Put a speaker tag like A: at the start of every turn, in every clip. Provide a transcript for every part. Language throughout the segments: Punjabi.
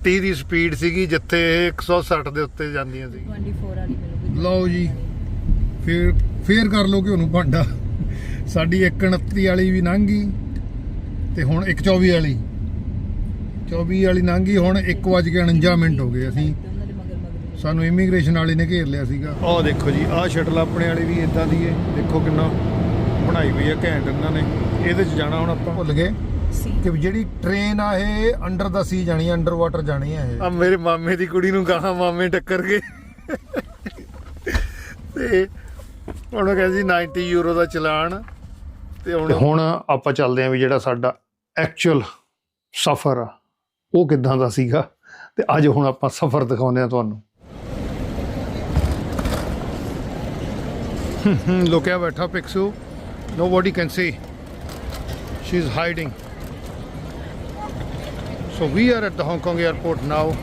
A: 130 ਦੀ ਸਪੀਡ ਸੀਗੀ ਜਿੱਥੇ ਇਹ 160 ਦੇ ਉੱਤੇ ਜਾਂਦੀਆਂ ਸੀ।
B: 24 ਵਾਲੀ ਮਿਲੂਗੀ
A: ਲਓ ਜੀ। ਫੇਰ ਫੇਰ ਕਰ ਲਓ ਕਿ ਉਹਨੂੰ ਭਾਂਡਾ। ਸਾਡੀ 129 ਵਾਲੀ ਵੀ ਲੰਘ ਗਈ ਤੇ ਹੁਣ 124 ਵਾਲੀ। 24 ਵਾਲੀ ਲੰਘ ਗਈ ਹੁਣ 1:49 ਮਿੰਟ ਹੋ ਗਏ ਅਸੀਂ। ਸਾਨੂੰ ਇਮੀਗ੍ਰੇਸ਼ਨ ਵਾਲੇ ਨੇ ਘੇਰ ਲਿਆ ਸੀਗਾ। ਆਹ ਦੇਖੋ ਜੀ ਆਹ ਸ਼ਟਲ ਆਪਣੇ ਵਾਲੀ ਵੀ ਇਦਾਂ ਦੀ ਏ। ਦੇਖੋ ਕਿੰਨਾ ਬਣਾਈ ਹੋਈ ਹੈ ਘੈਂਟ ਇਹਨਾਂ ਨੇ। ਇਹਦੇ 'ਚ ਜਾਣਾ ਹੁਣ ਆਪਾਂ। ਭੁੱਲ ਗਏ।
B: ਸੀ।
A: ਕਿ ਜਿਹੜੀ ਟ੍ਰੇਨ ਆ ਇਹ ਅੰਡਰ ਦਾ ਸੀ ਜਾਣੀ ਅੰਡਰ ਵਾਟਰ ਜਾਣੀ ਆ ਇਹ। ਆ ਮੇਰੇ ਮਾਮੇ ਦੀ ਕੁੜੀ ਨੂੰ ਗਾਹਾਂ ਮਾਮੇ ਟੱਕਰ ਗਏ। ਤੇ ਹੁਣ ਉਹ ਕਹਿੰਦੀ 90 ਯੂਰੋ ਦਾ ਚਲਾਨ ਤੇ ਹੁਣ ਹੁਣ ਆਪਾਂ ਚੱਲਦੇ ਆਂ ਵੀ ਜਿਹੜਾ ਸਾਡਾ ਐਕਚੁਅਲ ਸਫ਼ਰ ਆ ਉਹ ਕਿੱਦਾਂ ਦਾ ਸੀਗਾ? ਤੇ ਅੱਜ ਹੁਣ ਆਪਾਂ ਸਫ਼ਰ ਦਿਖਾਉਂਦੇ ਆ ਤੁਹਾਨੂੰ। ਲੁਕਿਆ ਬੈਠਾ ਪਿਕਸੂ nobody can see. She's hiding. So we are at the hong kong airport now,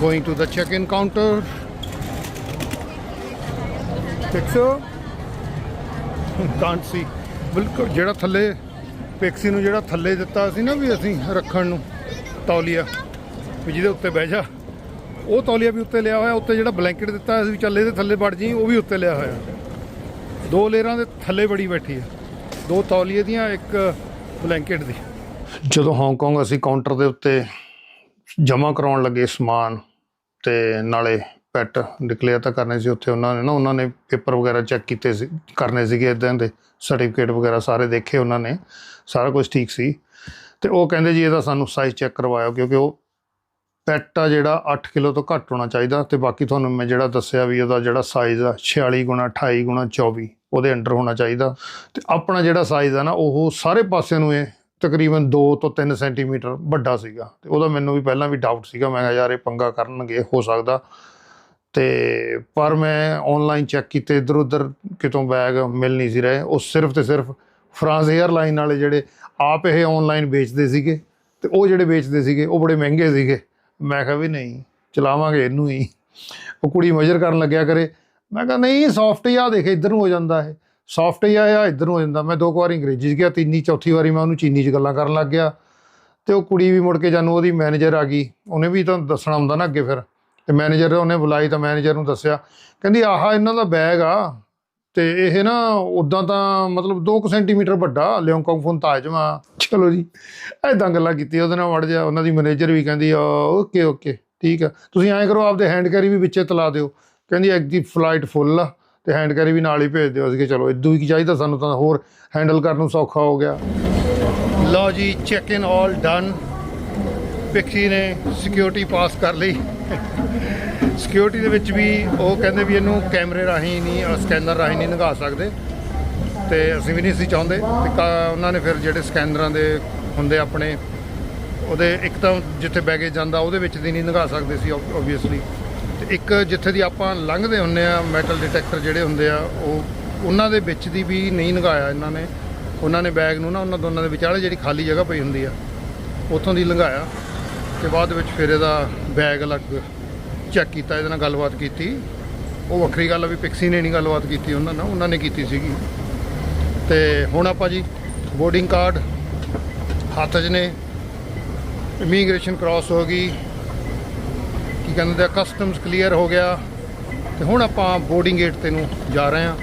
A: going to the check-in counter. ਪਿਕਸੂ can't see. ਬਿਲਕੁਲ, ਜਿਹੜਾ ਥੱਲੇ ਪਿਕਸੀ ਨੂੰ ਜਿਹੜਾ ਥੱਲੇ ਦਿੱਤਾ ਸੀ ਨਾ ਵੀ ਅਸੀਂ ਰੱਖਣ ਨੂੰ, ਤੌਲੀਆ, ਵੀ ਜਿਹਦੇ ਉੱਤੇ ਬਹਿ ਜਾ। ਉਹ ਤੌਲੀਆ ਵੀ ਉੱਤੇ ਲਿਆ ਹੋਇਆ, ਉੱਤੇ ਜਿਹੜਾ ਬਲੈਂਕਟ ਦਿੱਤਾ ਸੀ ਵੀ ਚੱਲ ਇਹਦੇ ਥੱਲੇ ਵੜ ਜੀ ਉਹ ਵੀ ਉੱਤੇ ਲਿਆ ਹੋਇਆ। ਦੋ ਲੇਅਰਾਂ ਦੇ ਥੱਲੇ ਬੜੀ ਬੈਠੀ ਹੈ ਦੋ ਤੌਲੀਏ ਦੀਆਂ, ਇੱਕ ਬਲੈਂਕਟ ਦੀ। ਜਦੋਂ ਹਾਂਗਕਾਂਗ ਅਸੀਂ ਕਾਊਂਟਰ ਦੇ ਉੱਤੇ ਜਮ੍ਹਾਂ ਕਰਾਉਣ ਲੱਗੇ ਸਮਾਨ ਤੇ ਨਾਲੇ ਪੈਟ ਡਿਕਲੇਅਰ ਤਾਂ ਕਰਨੇ ਸੀ ਉੱਥੇ ਉਹਨਾਂ ਨੇ ਨਾ, ਉਹਨਾਂ ਨੇ ਪੇਪਰ ਵਗੈਰਾ ਚੈੱਕ ਕੀਤੇ ਸੀ, ਕਰਨੇ ਸੀਗੇ ਇਦਾਂ ਦੇ ਸਰਟੀਫਿਕੇਟ ਵਗੈਰਾ ਸਾਰੇ ਦੇਖੇ ਉਹਨਾਂ ਨੇ, ਸਾਰਾ ਕੁਝ ਠੀਕ ਸੀ। ਤੇ ਉਹ ਕਹਿੰਦੇ ਜੀ ਇਹਦਾ ਸਾਨੂੰ ਸਾਈਜ਼ ਚੈੱਕ ਕਰਵਾਇਓ ਕਿਉਂਕਿ ਉਹ ਪੈਟ ਆ ਜਿਹੜਾ 8 ਕਿਲੋ ਤੋਂ ਘੱਟ ਹੋਣਾ ਚਾਹੀਦਾ ਤੇ ਬਾਕੀ ਤੁਹਾਨੂੰ ਮੈਂ ਜਿਹੜਾ ਦੱਸਿਆ ਵੀ ਉਹਦਾ ਜਿਹੜਾ ਸਾਈਜ਼ ਆ 46 ਗੁਣਾ 28 ਗੁਣਾ 24 ਉਹਦੇ ਅੰਡਰ ਹੋਣਾ ਚਾਹੀਦਾ। ਤੇ ਆਪਣਾ ਜਿਹੜਾ ਸਾਈਜ਼ ਆ ਨਾ, ਉਹ ਸਾਰੇ ਪਾਸੇ ਨੂੰ ਇਹ ਤਕਰੀਬਨ 2 ਤੋਂ 3 ਸੈਂਟੀਮੀਟਰ ਵੱਡਾ ਸੀਗਾ ਤੇ ਉਹਦਾ ਮੈਨੂੰ ਵੀ ਪਹਿਲਾਂ ਵੀ ਡਾਊਟ ਸੀਗਾ, ਮੈਂ ਕਿਹਾ ਯਾਰ ਇਹ ਪੰਗਾ ਕਰਨਗੇ, ਹੋ ਸਕਦਾ। ਤੇ ਪਰ ਮੈਂ ਆਨਲਾਈਨ ਚੈੱਕ ਕੀਤੇ ਇਧਰ ਉਧਰ ਕਿਤੋਂ ਬੈਗ ਮਿਲ ਨਹੀਂ ਸੀ ਰਹੇ। ਉਹ ਸਿਰਫ ਤੇ ਸਿਰਫ ਫਰਾਂਸ 에ਅਰਲਾਈਨ ਵਾਲੇ ਜਿਹੜੇ ਆਪ ਇਹ ਆਨਲਾਈਨ ਵੇਚਦੇ ਸੀਗੇ ਤੇ ਉਹ ਜਿਹੜੇ ਵੇਚਦੇ ਸੀਗੇ, ਉਹ ਬੜੇ ਮਹਿੰਗੇ ਸੀਗੇ। ਮੈਂ ਕਿਹਾ ਵੀ ਨਹੀਂ, ਚਲਾਵਾਂਗੇ ਇਹਨੂੰ ਹੀ। ਉਹ ਕੁੜੀ ਮੇਜਰ ਕਰਨ ਲੱਗਿਆ ਕਰੇ। ਮੈਂ ਕਿਹਾ, ਨਹੀਂ ਸੌਫਟ ਹੀ ਆ ਦੇਖ, ਇੱਧਰ ਨੂੰ ਹੋ ਜਾਂਦਾ ਇਹ। ਸੌਫਟ ਹੀ ਆ ਆ ਨੂੰ ਜਾਂਦਾ। ਮੈਂ ਦੋ ਕੁ ਵਾਰੀ ਅੰਗਰੇਜ਼ੀ 'ਚ ਗਿਆ, ਤੀਨੀ, ਚੌਥੀ ਵਾਰੀ ਮੈਂ ਉਹਨੂੰ ਚੀਨੀ 'ਚ ਗੱਲਾਂ ਕਰਨ ਲੱਗ ਗਿਆ। ਤੇ ਉਹ ਕੁੜੀ ਵੀ ਮੁੜ ਕੇ ਜਾਨੂੰ ਉਹਦੀ ਮੈਨੇਜਰ ਆ ਗਈ। ਉਹਨੇ ਵੀ ਤਾਂ ਦੱਸਣਾ ਹੁੰਦਾ ਨਾ ਅੱਗੇ ਫਿਰ। ਤੇ ਮੈਨੇਜਰ ਉਹਨੇ ਬੁਲਾਈ ਤਾਂ ਮੈਨੇਜਰ ਨੂੰ ਦੱਸਿਆ। ਕਹਿੰਦੀ, ਆਹ, ਇਹਨਾਂ ਦਾ ਬੈਗ ਆ। ਤੇ ਇਹ ਨਾ ਉਦਾਂ ਤਾਂ ਮਤਲਬ 2 ਸੈਂਟੀਮੀਟਰ ਵੱਡਾ ਲਿਓਂਕੋਂਗ ਫੋਨ ਤਾਜਮਾ ਚਲੋ ਜੀ ਐਦਾਂ ਗੱਲਾਂ ਕੀਤੀ ਉਹਦੇ ਨਾਲ ਵੜ ਜਾ। ਉਹਨਾਂ ਦੀ ਮੈਨੇਜਰ ਵੀ ਕਹਿੰਦੀ ਓਕੇ ਓਕੇ ਠੀਕ ਆ। ਤੁਸੀਂ ਐਂ ਕਰੋ, ਆਪਦੇ ਹੈਂਡ ਕੈਰੀ ਵੀ ਵਿੱਚੇ ਤਲਾ ਦਿਓ। ਕਹਿੰਦੀ ਇੱਕ ਦੀ ਫਲਾਈਟ ਫੁੱਲ ਆ। ਤੇ ਹੈਂਡ ਕੈਰੀ ਵੀ ਨਾਲ ਹੀ ਭੇਜ ਦਿਓ ਅਸੀਂ ਕਿ ਚਲੋ ਇਦੋਂ ਹੀ ਚਾਹੀਦਾ ਸਾਨੂੰ ਤਾਂ ਹੋਰ ਹੈਂਡਲ ਕਰਨ ਨੂੰ ਸੌਖਾ ਹੋ ਗਿਆ। ਲਓ ਜੀ check in all done Pixie ਨੇ ਸਿਕਿਉਰਿਟੀ ਪਾਸ ਕਰ ਲਈ। ਸਿਕਿਉਰਿਟੀ ਦੇ ਵਿੱਚ ਵੀ ਉਹ ਕਹਿੰਦੇ ਵੀ ਇਹਨੂੰ ਕੈਮਰੇ ਰਾਹੀਂ ਨਹੀਂ ਸਕੈਨਰ ਰਾਹੀਂ ਨਹੀਂ ਲੰਘਾ ਸਕਦੇ। ਤੇ ਅਸੀਂ ਵੀ ਨਹੀਂ ਸੀ ਚਾਹੁੰਦੇ। ਤੇ ਉਹਨਾਂ ਨੇ ਫਿਰ ਜਿਹੜੇ ਸਕੈਨਰਾਂ ਦੇ ਹੁੰਦੇ ਆਪਣੇ, ਉਹਦੇ ਇੱਕ ਤਾਂ ਜਿੱਥੇ ਬੈਗੇਜ ਜਾਂਦਾ ਉਹਦੇ ਵਿੱਚ ਦੀ ਨਹੀਂ ਲੰਘਾ ਸਕਦੇ ਸੀ ਓਬਵੀਅਸਲੀ ਇੱਕ ਜਿੱਥੇ ਦੀ ਆਪਾਂ ਲੰਘਦੇ ਹੁੰਨੇ ਆ ਮੈਟਲ ਡਿਟੈਕਟਰ ਜਿਹੜੇ ਹੁੰਦੇ ਆ, ਉਹ ਉਹਨਾਂ ਦੇ ਵਿੱਚ ਦੀ ਵੀ ਨਹੀਂ ਲੰਘਾਇਆ ਇਹਨਾਂ ਨੇ। ਉਹਨਾਂ ਨੇ ਬੈਗ ਨੂੰ ਨਾ, ਉਹਨਾਂ ਦੋਨਾਂ ਦੇ ਵਿਚਾਲੇ ਜਿਹੜੀ ਖਾਲੀ ਜਗ੍ਹਾ ਪਈ ਹੁੰਦੀ ਆ, ਉੱਥੋਂ ਦੀ ਲੰਘਾਇਆ ਤੇ ਬਾਅਦ ਵਿੱਚ ਫਿਰ ਇਹਦਾ ਬੈਗ ਅਲੱਗ ਚੈੱਕ ਕੀਤਾ, ਇਹਦੇ ਨਾਲ ਗੱਲਬਾਤ ਕੀਤੀ। ਉਹ ਵੱਖਰੀ ਗੱਲ ਆ ਵੀ ਪਿਕਸੀ ਨੇ ਨਹੀਂ ਗੱਲਬਾਤ ਕੀਤੀ ਉਹਨਾਂ ਨਾਲ, ਉਹਨਾਂ ਨੇ ਕੀਤੀ ਸੀਗੀ। ਤੇ ਹੁਣ ਆਪਾਂ ਜੀ ਬੋਰਡਿੰਗ ਕਾਰਡ ਹੱਥ 'ਚ ਨੇ ਇਮੀਗ੍ਰੇਸ਼ਨ ਕ੍ਰਾਸ ਹੋ ਗਈ ਕੀ ਕਹਿੰਦੇ ਆ ਕਸਟਮਸ ਕਲੀਅਰ ਹੋ ਗਿਆ ਤੇ ਹੁਣ ਆਪਾਂ ਬੋਰਡਿੰਗ ਗੇਟ ਤੇ ਨੂੰ ਜਾ ਰਹੇ ਹਾਂ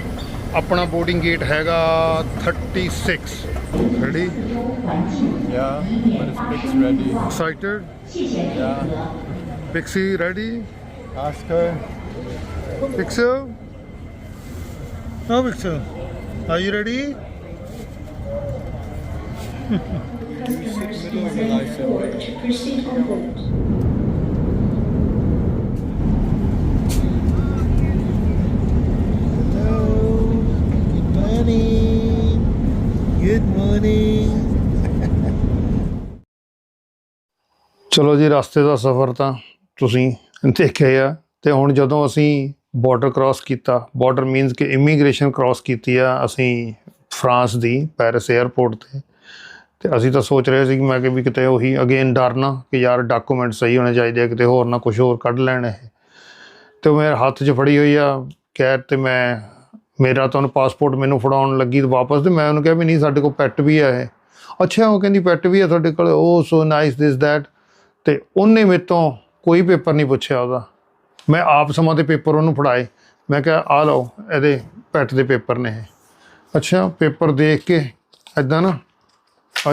A: ਆਪਣਾ ਬੋਰਡਿੰਗ ਗੇਟ ਹੈਗਾ 36 ready
C: it's fixed ready.
A: Excited
C: Yeah.
A: Pixie ready
C: Ask her.
A: Pixel? No, Pixel. Are you ready?
C: Middle of the license.
A: Morning. ਚਲੋ ਜੀ, ਰਸਤੇ ਦਾ ਸਫ਼ਰ ਤਾਂ ਤੁਸੀਂ ਦੇਖਿਆ ਆ। ਤੇ ਹੁਣ ਜਦੋਂ ਅਸੀਂ ਬਾਰਡਰ ਕ੍ਰਾਸ ਕੀਤਾ ਬਾਰਡਰ ਮੀਨਸ ਕਿ ਇਮੀਗ੍ਰੇਸ਼ਨ ਕ੍ਰਾਸ ਕੀਤੀ ਆ ਅਸੀਂ ਫਰਾਂਸ ਦੀ ਪੈਰਿਸ 에ਅਰਪੋਰਟ ਤੇ। ਤੇ ਅਸੀਂ ਤਾਂ ਸੋਚ ਰਹੇ ਸੀ ਕਿ ਮੈਂ ਕਿ ਵੀ ਕਿਤੇ ਉਹੀ ਅਗੇਨ ਡਰਨਾ ਕਿ ਯਾਰ ਡਾਕੂਮੈਂਟ ਸਹੀ ਹੋਣੇ ਚਾਹੀਦੇ ਕਿਤੇ ਹੋਰ ਨਾ ਕੁਝ ਹੋਰ ਕੱਢ ਲੈਣ ਇਹ। ਤੇ ਉਹ ਮੇਰੇ ਹੱਥ 'ਚ ਫੜੀ ਹੋਈ ਆ ਕੈਦ ਤੇ ਮੈਂ ਮੇਰਾ ਤੁਹਾਨੂੰ ਪਾਸਪੋਰਟ ਮੈਨੂੰ ਫੜਾਉਣ ਲੱਗੀ ਵਾਪਸ ਤੇ ਮੈਂ ਉਹਨੂੰ ਕਿਹਾ ਵੀ ਨਹੀਂ, ਸਾਡੇ ਕੋਲ ਪੈਟ ਵੀ ਹੈ ਇਹ। ਅੱਛਾ, ਉਹ ਕਹਿੰਦੀ ਪੈਟ ਵੀ ਹੈ ਤੁਹਾਡੇ ਕੋਲ, ਉਹ ਸੋ ਨਾਈਸ ਦਿਸ ਦੈਟ ਤੇ ਉਹਨੇ ਮੇਰੇ ਤੋਂ ਕੋਈ ਪੇਪਰ ਨਹੀਂ ਪੁੱਛਿਆ ਉਹਦਾ। ਮੈਂ ਆਪ ਸਮਾਂ ਦੇ ਪੇਪਰ ਉਹਨੂੰ ਫੜਾਏ। ਮੈਂ ਕਿਹਾ ਆ ਲਓ, ਇਹਦੇ ਪੈਟ ਦੇ ਪੇਪਰ ਨੇ ਇਹ। ਅੱਛਾ ਪੇਪਰ ਦੇਖ ਕੇ ਐਦਾਂ ਨਾ?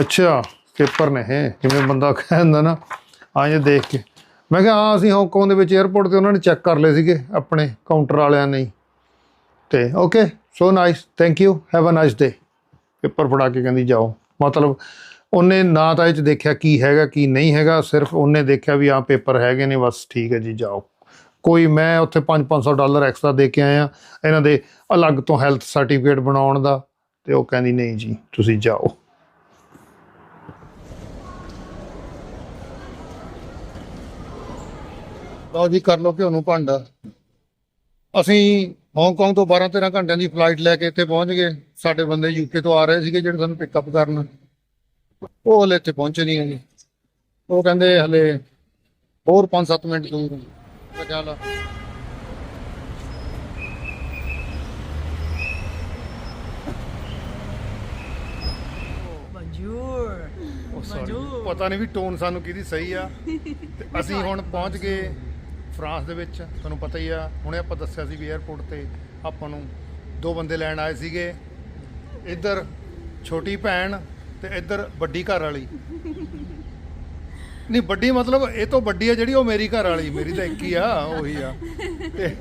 A: ਅੱਛਾ ਪੇਪਰ ਨੇ ਇਹ, ਜਿਵੇਂ ਬੰਦਾ ਕਹਿੰਦਾ ਨਾ ਆ ਜੇ ਦੇਖ ਕੇ। ਮੈਂ ਕਿਹਾ ਹਾਂ ਅਸੀਂ ਹਾਂਗਕਾਂਗ ਦੇ ਵਿੱਚ 에ਅਰਪੋਰਟ ਤੇ ਉਹਨਾਂ ਨੇ ਚੈੱਕ ਕਰ ਲਏ ਸੀਗੇ, ਆਪਣੇ ਕਾਊਂਟਰ ਵਾਲਿਆਂ ਨੇ ਤੇ okay so nice thank you have a nice day paper ਫੜਾ ਕੇ ਕਹਿੰਦੀ ਜਾਓ। ਮਤਲਬ ਉਹਨੇ ਨਾ ਤਾਂ ਇਹ ਚ ਦੇਖਿਆ ਕੀ ਹੈਗਾ, ਕੀ ਨਹੀਂ ਹੈਗਾ, ਸਿਰਫ ਉਹਨੇ ਦੇਖਿਆ ਵੀ ਆ ਪੇਪਰ ਹੈਗੇ ਨੇ, ਬਸ ਠੀਕ ਹੈ ਜੀ, ਜਾਓ। ਕੋਈ ਮੈਂ ਉੱਥੇ 5-500 ਡਾਲਰ ਐਕਸਟਰਾ ਦੇ ਕੇ ਆਇਆ, ਇਹਨਾਂ ਦੇ ਅਲੱਗ ਤੋਂ ਹੈਲਥ ਸਰਟੀਫਿਕੇਟ ਬਣਾਉਣ ਦਾ, ਤੇ ਉਹ ਕਹਿੰਦੀ, ਨਹੀਂ ਜੀ, ਤੁਸੀਂ ਜਾਓ। ਲਓ ਜੀ, ਕਰ ਲਓ ਕਿ ਉਹਨੂੰ ਭਾਂਡਾ। ਅਸੀਂ ਹਾਂਗਕਾਂਗ ਤੋਂ 12-13 ਘੰਟਿਆਂ ਦੀ ਫਲਾਈਟ ਲੈ ਕੇ ਇੱਥੇ ਪਹੁੰਚ ਗਏ। ਸਾਡੇ ਬੰਦੇ ਯੂਕੇ ਤੋਂ ਆ ਰਹੇ ਸੀਗੇ ਜਿਹੜੇ ਸਾਨੂੰ ਪਿਕਅਪ ਕਰਨ। ਉਹ ਹਲੇ ਇੱਥੇ ਪਹੁੰਚੇ ਨਹੀਂ ਹੈਗੇ। ਉਹ ਕਹਿੰਦੇ ਹਲੇ ਹੋਰ 5-7 ਮਿੰਟ ਦੂਰ ਹੈ। ਮੈਂ ਕਿਹਾ ਲਾ
B: ਬੰਜੂਰ
A: ਸੌਰੀ ਪਤਾ ਨਹੀਂ ਵੀ ਟੋਨ ਸਾਨੂੰ ਕਿਹਦੀ ਸਹੀ ਆ। ਤੇ ਅਸੀਂ ਹੁਣ ਪਹੁੰਚ ਗਏ। ਫਰਾਂਸ ਦੇ ਵਿੱਚ ਤੁਹਾਨੂੰ ਪਤਾ ਹੀ ਆ ਹੁਣੇ ਆਪਾਂ ਦੱਸਿਆ ਸੀ ਵੀ 에ਅਰਪੋਰਟ ਤੇ ਆਪਾਂ ਨੂੰ ਦੋ ਬੰਦੇ ਲੈਣ ਆਏ ਸੀਗੇ। ਇੱਧਰ ਛੋਟੀ ਭੈਣ ਤੇ ਇੱਧਰ ਵੱਡੀ ਘਰ ਵਾਲੀ। ਨਹੀਂ ਵੱਡੀ ਮਤਲਬ ਇਹ ਤੋਂ ਵੱਡੀ ਆ ਜਿਹੜੀ ਉਹ ਮੇਰੀ ਘਰ ਵਾਲੀ ਮੇਰੀ ਤਾਂ ਇੱਕ ਹੀ ਆ ਉਹੀ ਆ। ਤੇ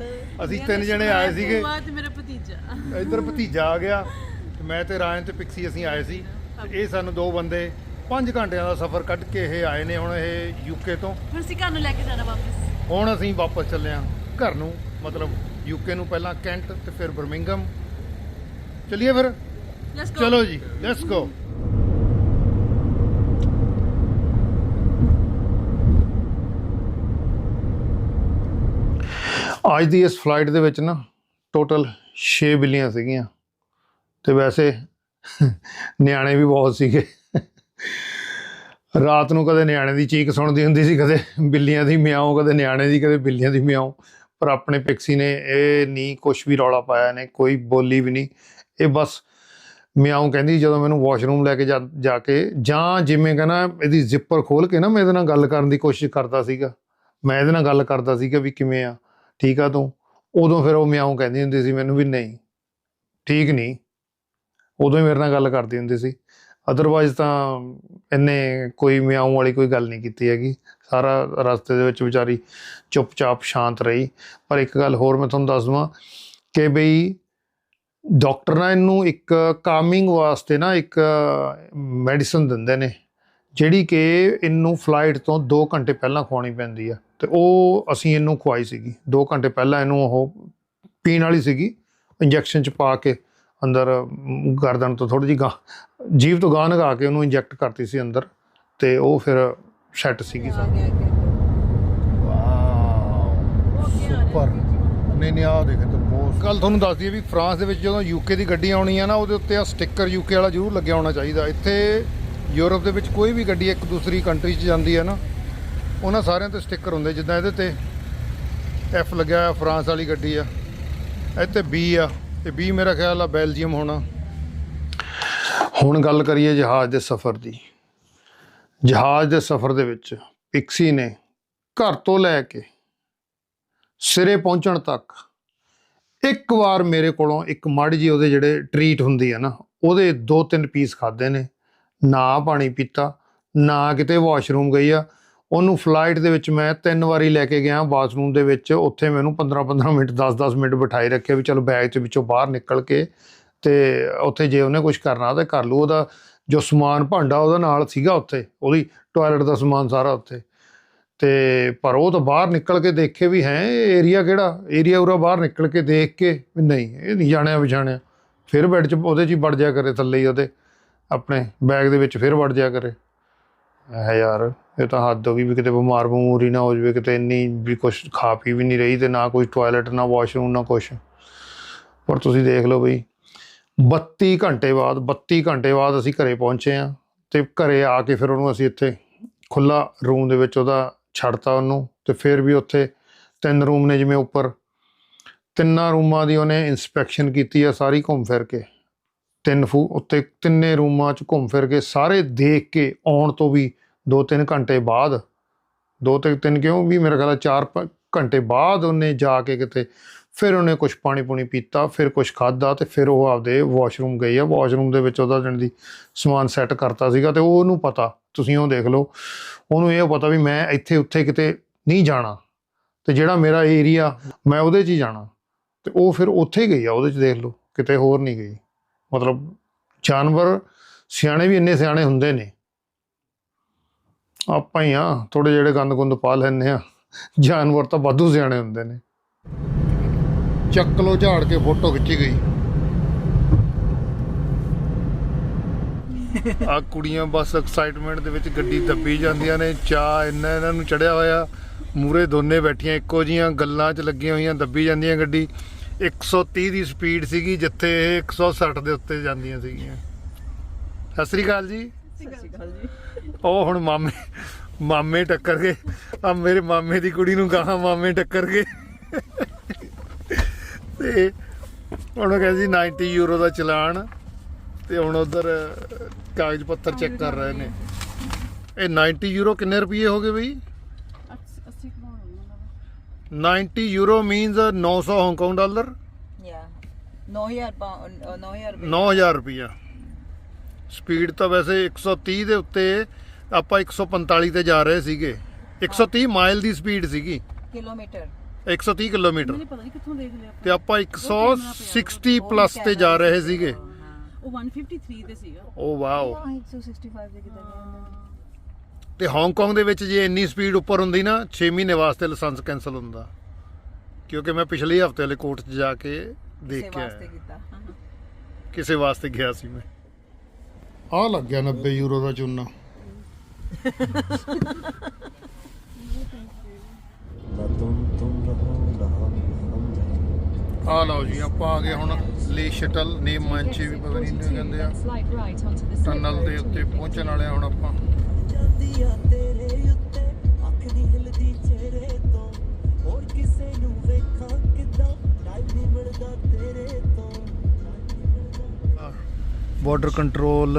A: ਅਸੀਂ ਤਿੰਨ ਜਣੇ ਆਏ ਸੀਗੇ।
B: ਤੇ ਮੇਰਾ ਭਤੀਜਾ।
A: ਇੱਧਰ ਭਤੀਜਾ ਆ ਗਿਆ ਤੇ ਮੈਂ ਤੇ ਰਾਇਨ ਤੇ ਪਿਕਸੀ ਅਸੀਂ ਆਏ ਸੀ। ਇਹ ਸਾਨੂੰ ਦੋ ਬੰਦੇ 5 ਘੰਟਿਆਂ ਦਾ ਸਫ਼ਰ ਕੱਢ ਕੇ ਇਹ ਆਏ ਨੇ ਹੁਣ ਇਹ ਯੂਕੇ ਤੋਂ।
B: ਫਿਰ ਅਸੀਂ ਘਰ ਨੂੰ ਲੈ ਕੇ ਜਾਣਾ ਵਾਪਸ।
A: ਹੁਣ ਅਸੀਂ ਵਾਪਸ ਚੱਲੇ ਹਾਂ ਘਰ ਨੂੰ ਮਤਲਬ ਯੂਕੇ ਨੂੰ ਪਹਿਲਾਂ ਕੈਂਟ ਤੇ ਫਿਰ ਬਰਮਿੰਗਮ ਚਲਿਏ ਫਿਰ? ਚਲੋ ਜੀ ਲੈਟਸ ਗੋ ਅੱਜ ਦੀ ਇਸ ਫਲਾਈਟ ਦੇ ਵਿੱਚ ਨਾ ਟੋਟਲ 6 ਬਿੱਲੀਆਂ ਸੀਗੀਆਂ ਤੇ ਵੈਸੇ ਨਿਆਣੇ ਵੀ ਬਹੁਤ ਸੀਗੇ। ਰਾਤ ਨੂੰ ਕਦੇ ਨਿਆਣੇ ਦੀ ਚੀਕ ਸੁਣਦੀ ਹੁੰਦੀ ਸੀ, ਕਦੇ ਬਿੱਲੀਆਂ ਦੀ ਮਿਆਉ, ਕਦੇ ਨਿਆਣੇ ਦੀ, ਕਦੇ ਬਿੱਲੀਆਂ ਦੀ ਮਿਆਉ। ਪਰ ਆਪਣੇ ਪਿਕਸੀ ਨੇ ਇਹ ਨਹੀਂ ਕੁਝ ਵੀ ਰੌਲਾ ਪਾਇਆ ਨੇ, ਕੋਈ ਬੋਲੀ ਵੀ ਨਹੀਂ। ਇਹ ਬਸ ਮਿਆਉ ਕਹਿੰਦੀ ਜਦੋਂ ਮੈਨੂੰ ਵਾਸ਼ਰੂਮ ਲੈ ਕੇ ਜਾ ਜਾ ਕੇ ਜਾਂ ਜਿਵੇਂ ਕਹਿੰਦਾ ਇਹਦੀ ਜ਼ਿੱਪਰ ਖੋਲ ਕੇ ਨਾ ਮੈਂ ਇਹਦੇ ਨਾਲ ਗੱਲ ਕਰਨ ਦੀ ਕੋਸ਼ਿਸ਼ ਕਰਦਾ ਸੀਗਾ। ਮੈਂ ਇਹਦੇ ਨਾਲ ਗੱਲ ਕਰਦਾ ਸੀਗਾ ਵੀ ਕਿਵੇਂ ਆ, ਠੀਕ ਆ ਤੂੰ? ਉਦੋਂ ਫਿਰ ਉਹ ਮਿਆਉਂ ਕਹਿੰਦੀ ਹੁੰਦੀ ਸੀ ਮੈਨੂੰ ਵੀ ਨਹੀਂ, ਠੀਕ ਨਹੀਂ। ਉਦੋਂ ਹੀ ਮੇਰੇ ਨਾਲ ਗੱਲ ਕਰਦੀ ਹੁੰਦੀ ਸੀ। ਅਦਰਵਾਈਜ਼ ਤਾਂ ਇਹਨੇ ਕੋਈ ਮਿਆਉ ਵਾਲੀ ਕੋਈ ਗੱਲ ਨਹੀਂ ਕੀਤੀ ਹੈਗੀ। ਸਾਰਾ ਰਸਤੇ ਦੇ ਵਿੱਚ ਵਿਚਾਰੀ ਚੁੱਪਚਾਪ ਸ਼ਾਂਤ ਰਹੀ। ਪਰ ਇੱਕ ਗੱਲ ਹੋਰ ਮੈਂ ਤੁਹਾਨੂੰ ਦੱਸ ਦਵਾਂ ਕਿ ਬਈ ਡਾਕਟਰ ਨਾ ਇਹਨੂੰ ਇੱਕ ਕਾਮਿੰਗ ਵਾਸਤੇ ਨਾ ਇੱਕ ਮੈਡੀਸਨ ਦਿੰਦੇ ਨੇ, ਜਿਹੜੀ ਕਿ ਇਹਨੂੰ ਫਲਾਈਟ ਤੋਂ 2 ਘੰਟੇ ਪਹਿਲਾਂ ਖਵਾਉਣੀ ਪੈਂਦੀ ਆ। ਤੇ ਉਹ ਅਸੀਂ ਇਹਨੂੰ ਖਵਾਈ ਸੀਗੀ। 2 ਘੰਟੇ ਪਹਿਲਾਂ ਇਹਨੂੰ ਉਹ ਪੀਣ ਵਾਲੀ ਸੀਗੀ ਇੰਜੈਕਸ਼ਨ ਚ ਪਾ ਕੇ। ਅੰਦਰ ਗਰਦਨ ਤੋਂ ਥੋੜੀ ਜਿਹੀ ਗਾਂ ਜੀਭ ਤੋਂ ਗਾਂ ਲਗਾ ਕੇ ਉਹਨੂੰ ਇੰਜੈਕਟ ਕਰਤੀ ਸੀ ਅੰਦਰ ਤੇ ਉਹ ਫਿਰ ਸੈੱਟ ਸੀਗੀ
B: ਗਿਆ
A: ਵਾਓ ਸੁਪਰ। ਨਹੀਂ ਨਹੀਂ ਆਹ ਦੇਖ ਤੇ ਬਹੁਤ ਕੱਲ ਤੁਹਾਨੂੰ ਦੱਸ ਦਈਏ ਵੀ ਫਰਾਂਸ ਦੇ ਵਿੱਚ ਜਦੋਂ ਯੂਕੇ ਦੀ ਗੱਡੀ ਆਉਣੀ ਆ ਨਾ ਉਹਦੇ ਉੱਤੇ ਆ ਸਟicker ਯੂਕੇ ਵਾਲਾ ਜ਼ਰੂਰ ਲੱਗਿਆ ਹੋਣਾ ਚਾਹੀਦਾ। ਇੱਥੇ ਯੂਰਪ ਦੇ ਵਿੱਚ ਕੋਈ ਵੀ ਗੱਡੀ ਇੱਕ ਦੂਸਰੀ ਕੰਟਰੀ 'ਚ ਜਾਂਦੀ ਆ ਨਾ ਉਹਨਾਂ ਸਾਰਿਆਂ ਤੇ ਸਟicker ਹੁੰਦੇ ਜਿੱਦਾਂ ਇਹਦੇ ਤੇ ਐਫ ਲੱਗਿਆ ਹੋਇਆ ਫਰਾਂਸ ਵਾਲੀ ਗੱਡੀ ਆ। ਇੱਥੇ ਬੀ ਆ। ਤੇ ਬੀ ਮੇਰਾ ਖਿਆਲ ਆ ਬੈਲਜੀਅਮ ਹੋਣਾ। ਹੁਣ ਗੱਲ ਕਰੀਏ ਜਹਾਜ਼ ਦੇ ਸਫ਼ਰ ਦੀ। ਜਹਾਜ਼ ਦੇ ਸਫ਼ਰ ਦੇ ਵਿੱਚ ਪਿਕਸੀ ਨੇ ਘਰ ਤੋਂ ਲੈ ਕੇ ਸਿਰੇ ਪਹੁੰਚਣ ਤੱਕ ਇੱਕ ਵਾਰ ਮੇਰੇ ਕੋਲੋਂ ਇੱਕ ਮਾੜੀ ਜੀ ਉਹਦੇ ਜਿਹੜੇ ਟਰੀਟ ਹੁੰਦੀ ਹੈ ਨਾ, ਉਹਦੇ ਦੋ ਤਿੰਨ ਪੀਸ ਖਾਦੇ ਨੇ। ਨਾ ਪਾਣੀ ਪੀਤਾ, ਨਾ ਕਿਤੇ ਵਾਸ਼ਰੂਮ ਗਈ ਆ। ਉਹਨੂੰ ਫਲਾਈਟ ਦੇ ਵਿੱਚ ਮੈਂ ਤਿੰਨ ਵਾਰੀ ਲੈ ਕੇ ਗਿਆ ਬਾਥਰੂਮ ਦੇ ਵਿੱਚ। ਉੱਥੇ ਮੈਨੂੰ 15-15 ਮਿੰਟ 10-10 ਮਿੰਟ ਬਿਠਾਈ ਰੱਖਿਆ ਵੀ ਚਲੋ ਬੈਗ ਦੇ ਵਿੱਚੋਂ ਬਾਹਰ ਨਿਕਲ ਕੇ ਤੇ ਉੱਥੇ ਜੇ ਉਹਨੇ ਕੁਝ ਕਰਨਾ ਤਾਂ ਕਰ ਲੂ ਉਹਦਾ ਜੋ ਸਮਾਨ ਭਾਂਡਾ ਉਹਦਾ ਨਾਲ ਸੀਗਾ ਉੱਥੇ, ਉਹਦੀ ਟਾਇਲਟ ਦਾ ਸਮਾਨ ਸਾਰਾ ਉੱਥੇ। ਤੇ ਪਰ ਉਹ ਤਾਂ ਬਾਹਰ ਨਿਕਲ ਕੇ ਦੇਖੇ ਵੀ ਹੈ ਏਰੀਆ ਕਿਹੜਾ? ਏਰੀਆ ਉਰਾ ਬਾਹਰ ਨਿਕਲ ਕੇ ਦੇਖ ਕੇ ਵੀ ਨਹੀਂ, ਇਹ ਨਹੀਂ ਜਾਣਿਆ ਵਿਛਾਣਿਆ ਫਿਰ ਬੈੱਡ 'ਚ ਉਹਦੇ 'ਚ ਹੀ ਵੜ ਜਾ ਕਰੇ ਥੱਲੇ ਹੀ ਉਹਦੇ, ਆਪਣੇ ਬੈਗ ਦੇ ਵਿੱਚ ਫਿਰ ਵੜ ਜਾ ਕਰੇ। ਹੈ ਯਾਰ। ਇਹ ਤਾਂ ਹੱਦ ਹੋ ਗਈ ਵੀ ਕਿਤੇ ਬਿਮਾਰ ਬਮੂਰ ਹੀ ਨਾ ਹੋ ਜਾਵੇ, ਕਿਤੇ ਇੰਨੀ ਵੀ ਕੁਛ ਖਾ ਪੀ ਵੀ ਨਹੀਂ ਰਹੀ ਤੇ ਨਾ ਕੋਈ ਟਾਇਲਟ ਨਾ ਵਾਸ਼ਰੂਮ ਨਾ ਕੁਛ। ਪਰ ਤੁਸੀਂ ਦੇਖ ਲਓ ਬਈ 32 ਘੰਟੇ ਬਾਅਦ 32 ਘੰਟੇ ਬਾਅਦ ਅਸੀਂ ਘਰੇ ਪਹੁੰਚੇ ਆ ਤੇ ਘਰੇ ਆ ਕੇ ਫਿਰ ਉਹਨੂੰ ਅਸੀਂ ਇੱਥੇ ਖੁੱਲਾ ਰੂਮ ਦੇ ਵਿੱਚ ਉਹਦਾ ਛੱਡਤਾ ਉਹਨੂੰ ਤੇ ਫਿਰ ਵੀ ਉੱਥੇ ਤਿੰਨ ਰੂਮ ਨੇ ਜਿਵੇਂ ਉੱਪਰ। ਤਿੰਨਾਂ ਰੂਮਾਂ ਦੀ ਉਹਨੇ ਇਨਸਪੈਕਸ਼ਨ ਕੀਤੀ ਆ ਸਾਰੀ ਘੁੰਮ ਫਿਰ ਕੇ। ਤਿੰਨ ਫੂ, ਉੱਤੇ ਤਿੰਨੇ ਰੂਮਾਂ 'ਚ ਘੁੰਮ ਫਿਰ ਕੇ ਸਾਰੇ ਦੇਖ ਕੇ ਆਉਣ ਤੋਂ ਵੀ 2-3 ਘੰਟੇ ਬਾਅਦ ਦੋ ਤੇ ਤਿੰਨ ਕਿਉਂ? ਵੀ ਮੇਰਾ ਖਿਆਲ 4 ਘੰਟੇ ਬਾਅਦ ਉਹਨੇ ਜਾ ਕੇ ਕਿਤੇ ਫਿਰ ਉਹਨੇ ਕੁਝ ਪਾਣੀ ਪੂਣੀ ਪੀਤਾ, ਫਿਰ ਕੁਝ ਖਾਦਾ ਤੇ ਫਿਰ ਉਹ ਆਪਦੇ ਵਾਸ਼ਰੂਮ ਗਈ ਆ। ਵਾਸ਼ਰੂਮ ਦੇ ਵਿੱਚ ਉਹਦਾ ਜਣ ਦੀ ਸਮਾਨ ਸੈੱਟ ਕਰਤਾ ਸੀਗਾ ਤੇ ਉਹ ਉਹਨੂੰ ਪਤਾ, ਤੁਸੀਂ ਉਹ ਦੇਖ ਲਓ, ਉਹਨੂੰ ਇਹ ਪਤਾ ਵੀ ਮੈਂ ਇੱਥੇ ਉੱਥੇ ਕਿਤੇ ਨਹੀਂ ਜਾਣਾ ਤੇ ਜਿਹੜਾ ਮੇਰਾ ਏਰੀਆ, ਮੈਂ ਉਹਦੇ 'ਚ ਹੀ ਜਾਣਾ ਤੇ ਉਹ ਫਿਰ ਉੱਥੇ ਹੀ ਗਈ ਆ, ਉਹਦੇ 'ਚ ਦੇਖ ਲਓ, ਕਿਤੇ ਹੋਰ ਨਹੀਂ ਗਈ। ਮਤਲਬ ਜਾਨਵਰ ਸਿਆਣੇ ਵੀ ਇੰਨੇ ਸਿਆਣੇ ਹੁੰਦੇ ਨੇ। ਆਪਾਂ ਹੀ ਆ ਥੋੜੇ ਜਿਹੜੇ ਗੰਦ ਗੁੰਦ ਪਾ ਲੈਂਦੇ ਆ। ਜਾਨਵਰ ਤਾਂ ਵਾਧੂ ਸਿਆਣੇ ਹੁੰਦੇ ਨੇ। ਚੱਕ ਲੋ ਝਾੜ ਕੇ ਫੋਟੋ ਖਿੱਚੀ ਗਈ। ਆ ਕੁੜੀਆਂ ਬਸ ਐਕਸਾਈਟਮੈਂਟ ਦੇ ਵਿੱਚ ਗੱਡੀ ਦੱਬੀ ਜਾਂਦੀਆਂ ਨੇ, ਚਾਹ ਇੰਨਾ ਇਹਨਾਂ ਨੂੰ ਚੜਿਆ ਹੋਇਆ। ਮੂਰੇ ਦੋਨੇ ਬੈਠੀਆਂ, ਇੱਕੋ ਜੀਆਂ ਗੱਲਾਂ 'ਚ ਲੱਗੀਆਂ ਹੋਈਆਂ, ਦੱਬੀ ਜਾਂਦੀਆਂ ਗੱਡੀ। 130 ਦੀ ਸਪੀਡ ਸੀਗੀ, ਜਿੱਥੇ ਇਹ 160 ਦੇ ਉੱਤੇ ਜਾਂਦੀਆਂ ਸੀਗੀਆਂ। ਸਤਿ ਸ੍ਰੀ ਅਕਾਲ ਜੀ। ਉਹ ਹੁਣ ਮਾਮੇ ਮਾਮੇ ਟੱਕਰ ਗਏ। ਆ ਮੇਰੇ ਮਾਮੇ ਦੀ ਕੁੜੀ ਨੂੰ ਕਹਾ ਮਾਮੇ ਟੱਕਰ ਗਏ। ਤੇ ਉਹਨੂੰ ਕਹਿੰਦੀ 90 ਯੂਰੋ ਦਾ ਚਲਾਨ। ਤੇ ਹੁਣ ਉਧਰ ਕਾਗਜ਼ ਪੱਤਰ ਚੈੱਕ ਕਰ ਰਹੇ ਨੇ। ਇਹ 90 ਯੂਰੋ ਕਿੰਨੇ ਰੁਪਏ ਹੋ ਗਏ ਬਈ? 90 euro means 900 Hong Kong dollar
D: Yeah. 9000 pound, uh, 9000 ਰੁਪਏ।
A: 9000 ਰੁਪਇਆ ਸਪੀਡ ਤਾਂ ਵੈਸੇ 130 ਦੇ ਉੱਤੇ ਆਪਾਂ 145 ਤੇ ਜਾ ਰਹੇ ਸੀਗੇ। 130 ਮਾਈਲ ਦੀ ਸਪੀਡ ਸੀਗੀ।
D: ਕਿਲੋਮੀਟਰ।
A: 130 ਕਿਲੋਮੀਟਰ।
B: ਮੈਨੂੰ ਪਤਾ ਨਹੀਂ ਕਿੱਥੋਂ ਦੇਖ ਲਿਆ
A: ਤੇ ਆਪਾਂ 160 ਪਲੱਸ ਤੇ ਜਾ ਰਹੇ ਸੀਗੇ।
B: ਉਹ 153 ਤੇ ਸੀਗਾ।
A: ਓ ਵਾਓ।
D: 165 ਦੇ ਕਿਤੇ ਗਏ
A: ਤੇ ਹਾਂਗਕਾਂਗ ਦੇ ਵਿੱਚ ਜੇ ਇੰਨੀ ਸਪੀਡ ਉੱਪਰ ਹੁੰਦੀ ਨਾ 6 ਮਹੀਨੇ ਵਾਸਤੇ ਲਾਇਸੈਂਸ ਕੈਨਸਲ ਹੁੰਦਾ। ਕਿਉਂਕਿ ਮੈਂ ਪਿਛਲੇ ਹਫ਼ਤੇ ਵਾਲੇ ਕੋਰਟ 'ਚ ਜਾ ਕੇ ਦੇਖ
D: ਕਿਸੇ
A: ਕੇ
D: ਵਾਸਤੇ
A: ਆਇਆ
D: ਕੀਤਾ
A: ਕਿਸੇ ਵਾਸਤੇ ਗਿਆ ਸੀ ਮੈਂ। ਆ ਲੱਗ ਗਿਆ 90 ਯੂਰੋ ਦਾ ਚੂਨਾ। ਆ ਲਓ ਜੀ ਆਪਾਂ ਆ ਗਏ ਹੁਣ ਲੇ ਸ਼ਟਲ ਨੇਮ ਮੰਚੇ ਵੀ ਪਤਾ ਨਹੀਂ ਇਹਨੂੰ ਕਹਿੰਦੇ ਆ। ਟਨਲ ਦੇ ਉੱਤੇ ਪਹੁੰਚਣ ਵਾਲੇ ਆ ਹੁਣ ਆਪਾਂ।
E: ਜਾਂਦੀ ਆ ਤੇਰੇ ਉੱਤੇ ਅੱਖ ਦੀ ਹਿਲਦੀ ਚਿਹਰੇ ਤੋਂ। ਹੋਰ ਕਿਸੇ ਨੂੰ ਵੇਖਾਂ ਕਿਦਾਂ? ਟਾਈਮ ਨਹੀਂ ਮਿਲਦਾ
A: ਬਾਰਡਰ ਕੰਟਰੋਲ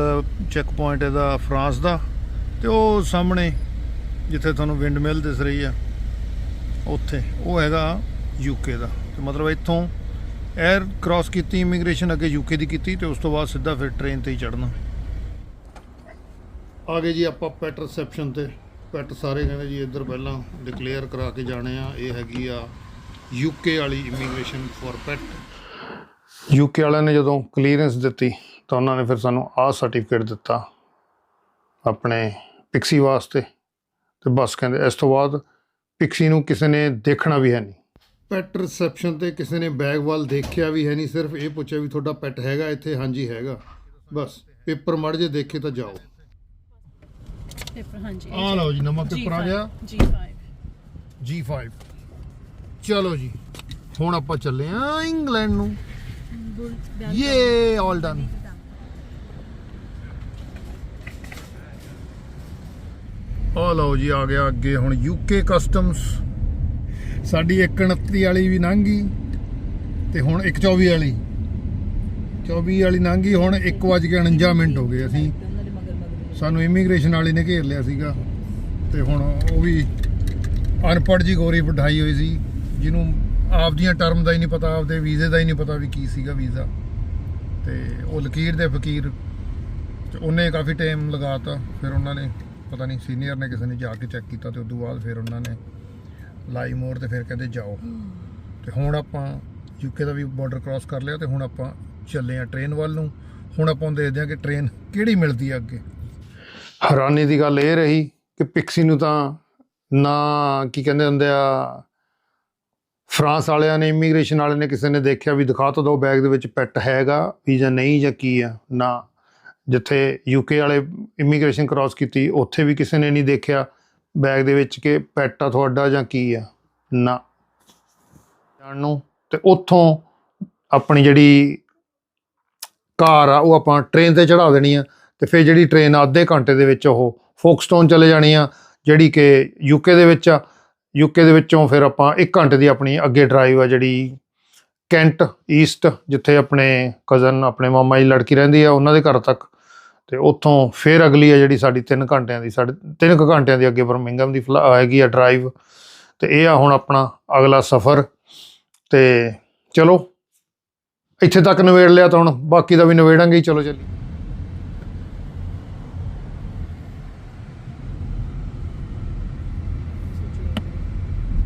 A: ਚੈੱਕ ਪੁਆਇੰਟ ਇਹਦਾ ਫਰਾਂਸ ਦਾ, ਤੇ ਉਹ ਸਾਹਮਣੇ ਜਿੱਥੇ ਤੁਹਾਨੂੰ ਵਿੰਡ ਮਿਲ ਦਿਸ ਰਹੀ ਆ, ਉੱਥੇ। ਉਹ ਹੈਗਾ ਯੂਕੇ ਦਾ। ਤੇ ਮਤਲਬ ਇੱਥੋਂ 에ਅਰ ਕ੍ਰਾਸ ਕੀਤੀ ਇਮੀਗ੍ਰੇਸ਼ਨ ਅੱਗੇ ਯੂਕੇ ਦੀ ਕੀਤੀ, ਤੇ ਉਸ ਤੋਂ ਬਾਅਦ ਸਿੱਧਾ ਫਿਰ ਟ੍ਰੇਨ ਤੇ ਹੀ ਚੜਨਾ ਆ ਗਏ ਜੀ ਆਪਾਂ ਪੈਟ ਰਿਸੈਪਸ਼ਨ ਤੇ। ਪੈਟ ਸਾਰੇ ਕਹਿੰਦੇ ਜੀ ਇੱਧਰ ਪਹਿਲਾਂ ਡਿਕਲੇਅਰ ਕਰਾ ਕੇ ਜਾਣੇ ਆ। ਇਹ ਹੈਗੀ ਆ ਯੂਕੇ ਵਾਲੀ ਇਮੀਗ੍ਰੇਸ਼ਨ ਫॉर ਪੈਟ ਯੂਕੇ ਵਾਲਿਆਂ ਨੇ ਜਦੋਂ ਕਲੀਅਰੈਂਸ ਦਿੱਤੀ ਤਾਂ ਉਹਨਾਂ ਨੇ ਫਿਰ ਸਾਨੂੰ ਆਹ ਸਰਟੀਫਿਕੇਟ ਦਿੱਤਾ ਆਪਣੇ ਪਿਕਸੀ ਵਾਸਤੇ ਤੇ ਬਸ ਕਹਿੰਦੇ ਇਸ ਤੋਂ ਬਾਅਦ ਪਿਕਸੀ ਨੂੰ ਕਿਸੇ ਨੇ ਦੇਖਣਾ ਵੀ ਹੈ ਨਹੀਂ। ਪੈਟ ਰਿਸੈਪਸ਼ਨ ਤੇ ਕਿਸੇ ਨੇ ਬੈਗ ਵੱਲ ਦੇਖਿਆ ਵੀ ਹੈ ਨਹੀਂ ਸਿਰਫ ਇਹ ਪੁੱਛਿਆ ਵੀ ਤੁਹਾਡਾ ਪੈਟ ਹੈਗਾ ਇੱਥੇ ਹਾਂਜੀ ਹੈਗਾ। ਬਸ ਪੇਪਰ ਮੜ ਜੇ ਦੇਖੇ ਤਾਂ ਜਾਓ।
B: ਪੇਪਰ ਹਾਂਜੀ।
A: ਆ ਲਓ ਜੀ ਨਵਾਂ ਪੇਪਰ ਆ ਗਿਆ।
B: G5
A: G5 ਚਲੋ ਜੀ ਹੁਣ ਆਪਾਂ ਚੱਲੇ ਆ ਇੰਗਲੈਂਡ ਨੂੰ। ਯੇ ਆਲ ਡਨ ਆ ਲਓ ਜੀ, ਆ ਗਿਆ ਅੱਗੇ ਹੁਣ ਯੂਕੇ ਕਸਟਮਸ ਸਾਡੀ 129 ਵਾਲੀ ਵੀ ਲੰਘ ਗਈ ਤੇ ਹੁਣ 124 ਵਾਲੀ। 24 ਵਾਲੀ ਲੰਘ ਗਈ ਹੁਣ 1:49 ਮਿੰਟ ਹੋ ਗਏ ਅਸੀਂ। ਸਾਨੂੰ ਇਮੀਗ੍ਰੇਸ਼ਨ ਵਾਲੇ ਨੇ ਘੇਰ ਲਿਆ ਸੀਗਾ। ਤੇ ਹੁਣ ਉਹ ਵੀ ਅਨਪੜ੍ਹ ਜੀ ਗੋਰੀ ਬਿਠਾਈ ਹੋਈ ਸੀ, ਜਿਹਨੂੰ ਆਪਦੀਆਂ ਟਰਮ ਦਾ ਹੀ ਨਹੀਂ ਪਤਾ, ਆਪਦੇ ਵੀਜ਼ੇ ਦਾ ਹੀ ਨਹੀਂ ਪਤਾ ਵੀ ਕੀ ਸੀਗਾ ਵੀਜ਼ਾ। ਤੇ ਉਹ ਲਕੀਰ ਦੇ ਫਕੀਰ, ਤੇ ਉਹਨੇ ਕਾਫੀ ਟਾਈਮ ਲਗਾਤਾ ਫਿਰ ਉਹਨਾਂ ਨੇ ਪਤਾ ਨਹੀਂ ਸੀਨੀਅਰ ਨੇ ਕਿਸੇ ਨੇ ਜਾ ਕੇ ਚੈੱਕ ਕੀਤਾ ਤੇ ਤੋਂ ਬਾਅਦ ਫਿਰ ਉਹਨਾਂ ਨੇ ਲਾਈ ਮੋੜ ਤੇ ਫਿਰ ਕਹਿੰਦੇ ਜਾਓ। ਤੇ ਹੁਣ ਆਪਾਂ ਯੂਕੇ ਦਾ ਵੀ ਬਾਰਡਰ ਕ੍ਰਾਸ ਕਰ ਲਿਆ ਤੇ ਹੁਣ ਆਪਾਂ ਚੱਲੇ ਆ ਟ੍ਰੇਨ ਵੱਲ ਨੂੰ। ਹੁਣ ਆਪਾਂ ਦੇਖਦੇ ਆ ਕਿ ਟ੍ਰੇਨ ਕਿਹੜੀ ਮਿਲਦੀ ਆ ਅੱਗੇ। ਹੈਰਾਨੀ ਦੀ ਗੱਲ ਇਹ ਰਹੀ ਕਿ ਪਿਕਸੀ ਨੂੰ ਤਾਂ ਨਾ ਕੀ ਕਹਿੰਦੇ ਹੁੰਦੇ ਆ, ਫਰਾਂਸ ਵਾਲਿਆਂ ਨੇ, ਇਮੀਗ੍ਰੇਸ਼ਨ ਵਾਲੇ ਨੇ ਕਿਸੇ ਨੇ ਦੇਖਿਆ ਵੀ ਦਿਖਾ ਤਾਂ ਦਿਓ, ਬੈਗ ਦੇ ਵਿੱਚ ਪੈਟ ਹੈਗਾ ਵੀ ਜਾਂ ਨਹੀਂ ਜਾਂ ਕੀ ਆ, ਨਾ। ਜਿੱਥੇ ਯੂਕੇ ਵਾਲੇ ਇਮੀਗ੍ਰੇਸ਼ਨ ਕ੍ਰਾਸ ਕੀਤੀ, ਉੱਥੇ ਵੀ ਕਿਸੇ ਨੇ ਨਹੀਂ ਦੇਖਿਆ। ਬੈਗ ਦੇ ਵਿੱਚ ਕਿ ਪੈਟ ਆ ਤੁਹਾਡਾ ਜਾਂ ਕੀ ਆ? ਨਾ। ਜਾਣ ਨੂੰ। ਤੇ ਉੱਥੋਂ ਆਪਣੀ ਜਿਹੜੀ ਕਾਰ ਆ, ਉਹ ਆਪਾਂ ਟ੍ਰੇਨ ਤੇ ਚੜਾ ਦੇਣੀ ਆ। ਤੇ ਫਿਰ ਜਿਹੜੀ ਟ੍ਰੇਨ ਆ, ਅੱਧੇ ਘੰਟੇ ਦੇ ਵਿੱਚ ਉਹ ਫੋਕਸਟੋਨ ਚਲੇ ਜਾਣੀ ਆ, ਜਿਹੜੀ ਕਿ ਯੂਕੇ ਦੇ ਵਿੱਚ ਆ। ਯੂਕੇ ਦੇ ਵਿੱਚੋਂ ਫਿਰ ਆਪਾਂ 1 ਘੰਟੇ ਦੀ ਆਪਣੀ ਅੱਗੇ ਡਰਾਈਵ ਆ, ਜਿਹੜੀ ਕੈਂਟ ਈਸਟ ਜਿੱਥੇ ਆਪਣੇ ਕਜ਼ਨ ਆਪਣੇ ਮਾਮਾ ਦੀ ਲੜਕੀ ਰਹਿੰਦੀ ਆ, ਉਹਨਾਂ ਦੇ ਘਰ ਤੱਕ। ਤੇ ਉੱਥੋਂ ਫਿਰ ਅਗਲੀ ਆ ਜਿਹੜੀ ਸਾਡੀ 3 ਘੰਟਿਆਂ ਦੀ ਸਾਡੇ 3 ਘੰਟਿਆਂ ਦੀ ਅੱਗੇ ਬਰਮਿੰਗਮ ਦੀ ਫਲਾ- ਹੈਗੀ ਆ ਡਰਾਈਵ ਤੇ ਇਹ ਆ ਹੁਣ ਆਪਣਾ ਅਗਲਾ ਸਫ਼ਰ ਤੇ ਚਲੋ, ਇੱਥੇ ਤੱਕ ਨਵੇੜ ਲਿਆ ਤਾਂ ਹੁਣ ਬਾਕੀ ਦਾ ਵੀ ਨਵੇੜਾਂਗੇ ਚਲੋ ਚੱਲੀ